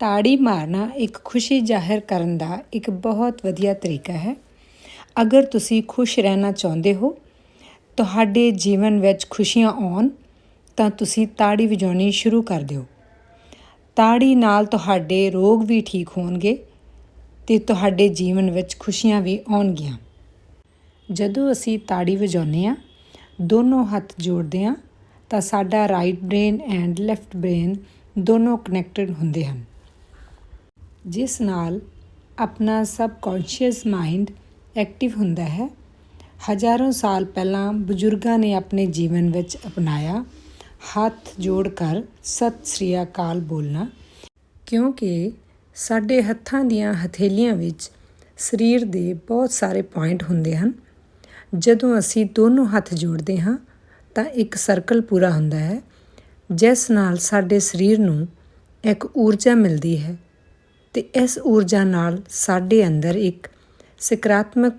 ਤਾੜੀ ਮਾਰਨਾ ਇੱਕ ਖੁਸ਼ੀ ਜ਼ਾਹਿਰ ਕਰਨ ਦਾ ਇੱਕ ਬਹੁਤ ਵਧੀਆ ਤਰੀਕਾ ਹੈ। ਅਗਰ ਤੁਸੀਂ ਖੁਸ਼ ਰਹਿਣਾ ਚਾਹੁੰਦੇ ਹੋ, ਤੁਹਾਡੇ ਜੀਵਨ ਵਿੱਚ ਖੁਸ਼ੀਆਂ ਆਉਣ, ਤਾਂ ਤੁਸੀਂ ਤਾੜੀ ਵਜਾਉਣੀ ਸ਼ੁਰੂ ਕਰ ਦਿਓ। ਤਾੜੀ ਨਾਲ ਤੁਹਾਡੇ ਰੋਗ ਵੀ ਠੀਕ ਹੋਣਗੇ ਤੇ ਤੁਹਾਡੇ ਜੀਵਨ ਵਿੱਚ ਖੁਸ਼ੀਆਂ ਵੀ ਆਉਣਗੀਆਂ। ਜਦੋਂ ਅਸੀਂ ਤਾੜੀ ਵਜਾਉਂਦੇ ਆ ਦੋਨੋਂ ਹੱਥ ਜੋੜਦੇ ਆ ਤਾਂ ਸਾਡਾ right brain and left brain ਦੋਨੋਂ ਕਨੈਕਟਡ ਹੁੰਦੇ ਹਨ। ਜਿਸ ਨਾਲ ਆਪਣਾ ਸਬਕੌਂਸ਼ੀਅਸ ਮਾਈਂਡ ਐਕਟਿਵ ਹੁੰਦਾ ਹੈ। ਹਜ਼ਾਰਾਂ ਸਾਲ ਪਹਿਲਾਂ ਬਜ਼ੁਰਗਾਂ ਨੇ ਆਪਣੇ ਜੀਵਨ ਵਿੱਚ ਅਪਣਾਇਆ। ਹੱਥ ਜੋੜ ਕਰ ਸਤਿ ਸ੍ਰੀ ਅਕਾਲ ਬੋਲਣਾ। ਕਿਉਂਕਿ ਸਾਡੇ ਹੱਥਾਂ ਦੀਆਂ ਹਥੇਲੀਆਂ ਵਿੱਚ ਸਰੀਰ ਦੇ ਬਹੁਤ ਸਾਰੇ ਪੁਆਇੰਟ ਹੁੰਦੇ ਹਨ। ਜਦੋਂ ਅਸੀਂ ਦੋਨੋਂ ਹੱਥ ਜੋੜਦੇ ਹਾਂ, ਤਾਂ ਇੱਕ ਸਰਕਲ ਪੂਰਾ ਹੁੰਦਾ ਹੈ, ਜਿਸ ਨਾਲ ਸਾਡੇ ਸਰੀਰ ਨੂੰ ਇੱਕ ਊਰਜਾ ਮਿਲਦੀ ਹੈ। ਤੇ ਇਸ ਊਰਜਾ ਨਾਲ ਸਾਡੇ ਅੰਦਰ ਇੱਕ ਸਕਾਰਾਤਮਕ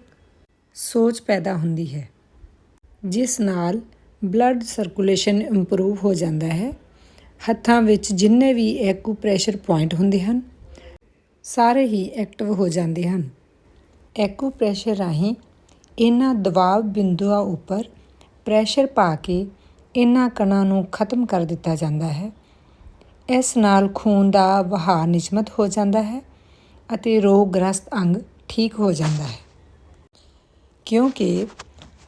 ਸੋਚ ਪੈਦਾ ਹੁੰਦੀ ਹੈ, ਜਿਸ ਨਾਲ ਬਲੱਡ ਸਰਕੂਲੇਸ਼ਨ ਇੰਪਰੂਵ ਹੋ ਜਾਂਦਾ ਹੈ। ਹੱਥਾਂ ਵਿੱਚ ਜਿੰਨੇ ਵੀ ਐਕੂਪ੍ਰੈਸ਼ਰ ਪੁਆਇੰਟ ਹੁੰਦੇ ਹਨ, ਸਾਰੇ ਹੀ ਐਕਟਿਵ ਹੋ ਜਾਂਦੇ ਹਨ। ਐਕੂਪ੍ਰੈਸ਼ਰ ਰਾਹੀਂ ਇਹਨਾਂ ਦਬਾਅ ਬਿੰਦੂਆਂ ਉੱਪਰ ਪ੍ਰੈਸ਼ਰ ਪਾ ਕੇ ਇਹਨਾਂ ਕਣਾਂ ਨੂੰ ਖਤਮ ਕਰ ਦਿੱਤਾ ਜਾਂਦਾ ਹੈ। ਇਸ ਨਾਲ ਖੂਨ ਦਾ ਵਹਾਅ ਨਿਯਮਤ ਹੋ ਜਾਂਦਾ ਹੈ ਅਤੇ ਰੋਗਗ੍ਰਸਤ ਅੰਗ ਠੀਕ ਹੋ ਜਾਂਦਾ ਹੈ। ਕਿਉਂਕਿ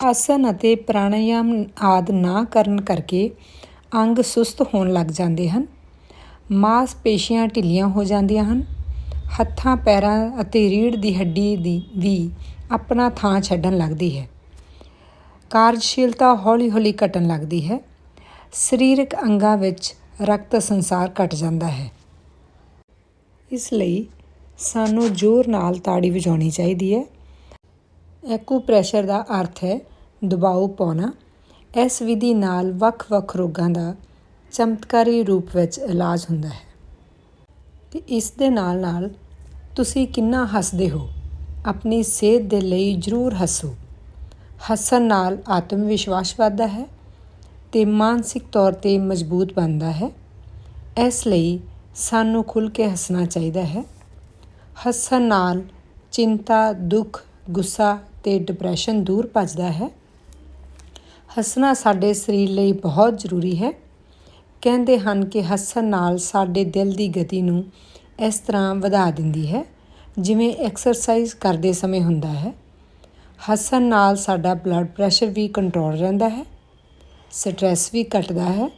ਆਸਨ ਅਤੇ ਪ੍ਰਾਣਾਯਾਮ ਆਦ ਨਾ ਕਰਨ ਕਰਕੇ ਅੰਗ ਸੁਸਤ ਹੋਣ ਲੱਗ ਜਾਂਦੇ ਹਨ, ਮਾਸਪੇਸ਼ੀਆਂ ਢਿੱਲੀਆਂ ਹੋ ਜਾਂਦੀਆਂ ਹਨ, ਹੱਥਾਂ, ਪੈਰਾਂ ਅਤੇ ਰੀੜ੍ਹ ਦੀ ਹੱਡੀ ਦੀ ਵੀ ਆਪਣਾ ਥਾਂ ਛੱਡਣ ਲੱਗਦੀ ਹੈ। ਕਾਰਜਸ਼ੀਲਤਾ ਹੌਲੀ-ਹੌਲੀ ਘਟਣ ਲੱਗਦੀ ਹੈ। ਸਰੀਰਕ ਅੰਗਾਂ ਵਿੱਚ ਰਕਤ ਸੰਸਾਰ ਘਟ ਜਾਂਦਾ ਹੈ। ਇਸ ਲਈ ਸਾਨੂੰ ਜ਼ੋਰ ਨਾਲ ਤਾੜੀ ਵਜਾਉਣੀ ਚਾਹੀਦੀ ਹੈ। ਐਕੂਪ੍ਰੈਸ਼ਰ ਦਾ ਅਰਥ ਹੈ ਦਬਾਅ ਪਾਉਣਾ। ਇਸ ਵਿਧੀ ਨਾਲ ਵੱਖ-ਵੱਖ ਰੋਗਾਂ ਦਾ ਚਮਤਕਾਰੀ ਰੂਪ ਵਿੱਚ ਇਲਾਜ ਹੁੰਦਾ ਹੈ। ਤੇ ਇਸ ਦੇ ਨਾਲ ਨਾਲ ਤੁਸੀਂ ਕਿੰਨਾ ਹੱਸਦੇ ਹੋ, ਆਪਣੀ ਸਿਹਤ ਦੇ ਲਈ ਜ਼ਰੂਰ ਹੱਸੋ। ਹੱਸਣ ਨਾਲ ਆਤਮ ਵਿਸ਼ਵਾਸ ਵਧਦਾ ਹੈ। ਤੇ ਮਾਨਸਿਕ ਤੌਰ ਤੇ ਮਜ਼ਬੂਤ ਬਣਦਾ ਹੈ। ਇਸ ਲਈ ਸਾਨੂੰ ਖੁੱਲ ਕੇ ਹੱਸਣਾ ਚਾਹੀਦਾ ਹੈ। ਹੱਸਣ ਨਾਲ ਚਿੰਤਾ, ਦੁੱਖ, ਗੁੱਸਾ ਤੇ ਡਿਪਰੈਸ਼ਨ ਦੂਰ ਭੱਜਦਾ ਹੈ। ਹੱਸਣਾ ਸਾਡੇ ਸਰੀਰ ਲਈ ਬਹੁਤ ਜ਼ਰੂਰੀ ਹੈ। ਕਹਿੰਦੇ ਹਨ ਕਿ ਹੱਸਣ ਨਾਲ ਸਾਡੇ ਦਿਲ ਦੀ ਗਤੀ ਨੂੰ ਇਸ ਤਰ੍ਹਾਂ ਵਧਾ ਦਿੰਦੀ ਹੈ, ਜਿਵੇਂ ਐਕਸਰਸਾਈਜ਼ ਕਰਦੇ ਸਮੇਂ ਹੁੰਦਾ ਹੈ। ਹੱਸਣ ਨਾਲ ਸਾਡਾ ਬਲੱਡ ਪ੍ਰੈਸ਼ਰ ਵੀ ਕੰਟਰੋਲ ਰਹਿੰਦਾ ਹੈ। ਸਟ੍ਰੈਸ ਵੀ ਘੱਟਦਾ ਹੈ।